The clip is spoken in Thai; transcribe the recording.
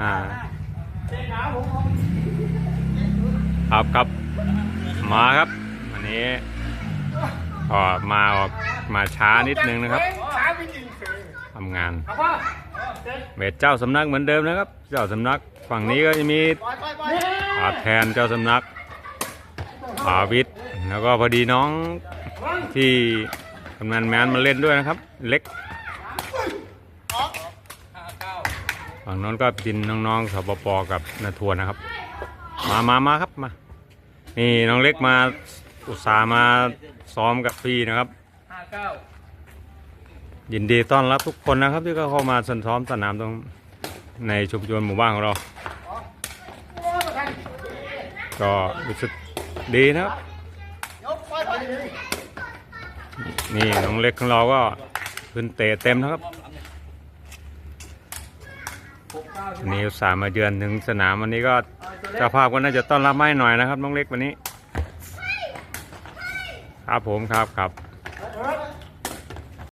อ่าครับครับมาครับวันนี้ก็มาออกมาช้านิดนึงนะครับทำงานเบสเจ้าสำนักเหมือนเดิมนะครับ เจ้าสำนักฝั่งนี้ก็จะมีปล่อยปล่อยปล่อยอาแทนเจ้าสำนักอาวิทย์แล้วก็พอดีน้องที่กำนันแมนมาเล่นด้วยนะครับ เล็ก ฝั่งโน้นก็เป็นน้องๆสปปกับนาทวนนะครับ มามามาครับมา นี่น้องเล็กมาอุตส่าห์มาซ้อมกับพี่นะครับ ยินดีต้อนรับทุกคนนะครับ ที่เข้ามาซ้อมสนามตรงในชุมชนหมู่บ้านของเรา ก็รู้สึกดีนะครับนี่น้องเล็กของเราก็ขึ้นเตะเต็มนะครับ นี่สามมาเดือนถึงสนามวันนี้ก็เจ้าภาพก็น่าจะต้อนรับไม่หน่อยนะครับน้องเล็กวันนี้ ครับผมครับครับ